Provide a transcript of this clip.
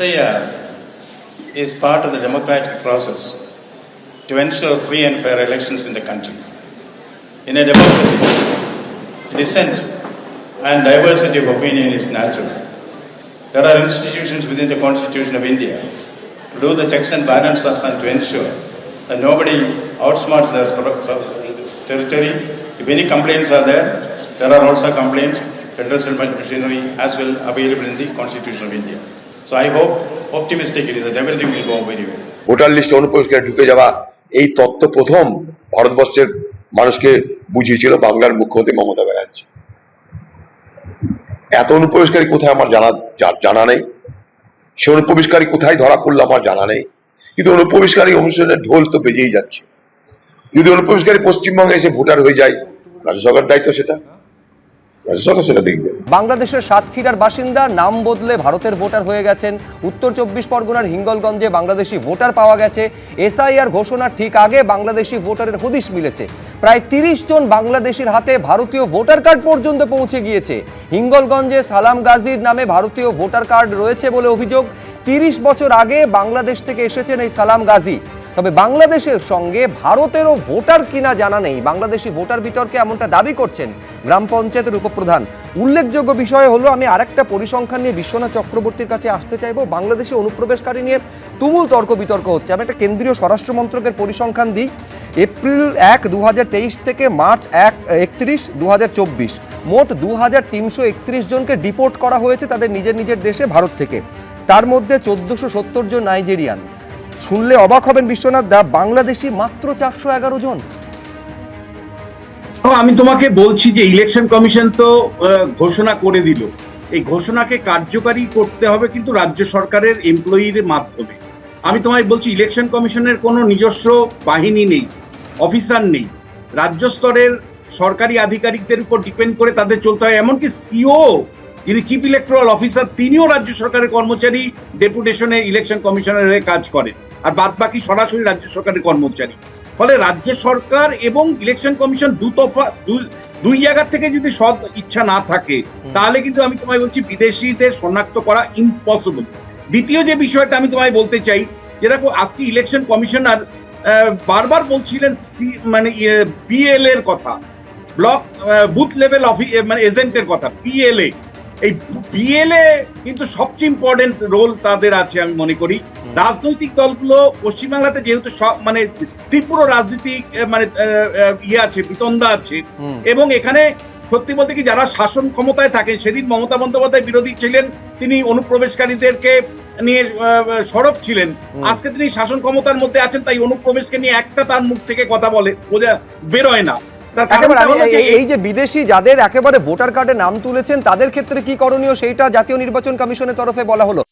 SIR is part of the democratic process to ensure free and fair elections in the country. In a democracy, dissent and diversity of opinion is natural. There are institutions within the Constitution of India to do the checks and balances and to ensure that nobody outsmarts their territory. If any complaints are there, there are also complaints, redressal machinery as well available in the Constitution of India. So I hope optimistically that everything will go very well. Voter লিস্টে অনুপ্রবেশকারী ঢুকে যাওয়া এই তত্ত্ব প্রথম ভারতবর্ষের মানুষকে বুঝিয়েছিল বাংলার মুখ্যমন্ত্রী মমতা ব্যানার্জি। এত অনুপ্রবেশকারী কোথায় আমার জানা জানা নেই। সে অনুপ্রবেশকারী কোথায় ধরা পড়ল আমার জানা নেই। কিন্তু অনুপ্রবেশকারী অনুশীলনের ঢোল তো বেজেই যাচ্ছে। যদি অনুপ্রবেশকারী পশ্চিমবঙ্গে এসে ভোটার হয়ে যায়, রাজ্য সরকার দায়িত্ব সেটা। রাজ্য সরকার সেটা দেখবে। বাংলাদেশের সাতক্ষীরার বাসিন্দা নাম বদলে ভারতের ভোটার হয়ে গেছেন। উত্তর চব্বিশ পরগনার হিঙ্গলগঞ্জে বাংলাদেশি ভোটার পাওয়া গেছে। এসআইআর ঘোষণার ঠিক আগে বাংলাদেশি ভোটারের হদিশ মিলেছে। প্রায় তিরিশ জন বাংলাদেশির হাতে ভারতীয় ভোটার কার্ড পর্যন্ত পৌঁছে গিয়েছে। হিঙ্গলগঞ্জে সালাম গাজীর নামে ভারতীয় ভোটার কার্ড রয়েছে বলে অভিযোগ। তিরিশ বছর আগে বাংলাদেশ থেকে এসেছেন এই সালাম গাজী। তবে বাংলাদেশের সঙ্গে ভারতেরও ভোটার কিনা জানা নেই। বাংলাদেশি ভোটার বিতর্কে এমনটা দাবি করছেন গ্রাম পঞ্চায়েতের উপপ্রধান। উল্লেখযোগ্য বিষয় হলো, আমি আরেকটা পরিসংখ্যান নিয়ে বিশ্বনাথ চক্রবর্তীর কাছে আসতে চাইব। বাংলাদেশে অনুপ্রবেশকারী নিয়ে তুমুল তর্ক বিতর্ক হচ্ছে। আমি একটা কেন্দ্রীয় স্বরাষ্ট্র মন্ত্রকের পরিসংখ্যান দিই। এপ্রিল এক দু থেকে মার্চ এক, একত্রিশ দু মোট দু হাজার তিনশো একত্রিশ জনকে ডিপোর্ট করা হয়েছে তাদের নিজের নিজের দেশে, ভারত থেকে। তার মধ্যে চোদ্দোশো জন নাইজেরিয়ান। শুনলে অবাক হবেন বিশ্বনাথ দা, বাংলাদেশি মাত্র চারশো এগারো জন। আমি তোমাকে বলছি যে ইলেকশন কমিশন তো ঘোষণা করে দিল। এই ঘোষণাকে কার্যকারী করতে হবে কিন্তু রাজ্য সরকারের এমপ্লয়ির মাধ্যমে। আমি তোমায় বলছি, ইলেকশন কমিশনের কোনো নিজস্ব বাহিনী নেই, অফিসার নেই। রাজ্য স্তরের সরকারি আধিকারিকদের উপর ডিপেন্ড করে তাদের চলতে হয়। এমনকি সিও, যিনি চিফ ইলেকট্রাল অফিসার তিনিও রাজ্য সরকারের কর্মচারী ডেপুটেশনে ইলেকশন কমিশনের হয়ে কাজ করেন। আর বাদ বাকি সরাসরি রাজ্য সরকারের কর্মচারী। ফলে রাজ্য সরকার এবং ইলেকশন কমিশন দুতফা দুই- দুই জায়গা থেকে যদি সৎ ইচ্ছা না থাকে তাহলে কিন্তু আমি তোমায় বলছি বিদেশিদের শনাক্ত করা ইম্পসিবল দ্বিতীয় যে বিষয়টা আমি তোমায় বলতে চাই যে দেখো আজকে ইলেকশন কমিশনার বারবার বলছিলেন সি- মানে বিএল এর কথা। ব্লক বুথ লেভেল অফিস মানে এজেন্টের কথা পিএলএ এই বিএলএ কিন্তু সবচেয়ে ইম্পর্টেন্ট রোল তাদের আছে আমি মনে করি। রাজনৈতিক দলগুলো পশ্চিমবাংলাতে যেহেতু সব মানে তীব্র রাজনীতিক মানে ইয়ে আছে বিতন্দা আছে। এবং এখানে সত্যি বলতে কি যারা শাসন ক্ষমতায় থাকেন সেদিন মমতা বন্দ্যোপাধ্যায় বিরোধী ছিলেন তিনি অনুপ্রবেশকারীদেরকে নিয়ে সরব ছিলেন। আজকে তিনি শাসন ক্ষমতার মধ্যে আছেন তাই অনুপ্রবেশকে নিয়ে একটা তার মুখ থেকে কথা বলে বোঝা বেরোয় না। এই যে বিদেশি যাদের একেবারে ভোটার কার্ডে নাম তুলেছেন তাদের ক্ষেত্রে কি করণীয়? সেইটা জাতীয় নির্বাচন কমিশনের তরফে বলা হলো।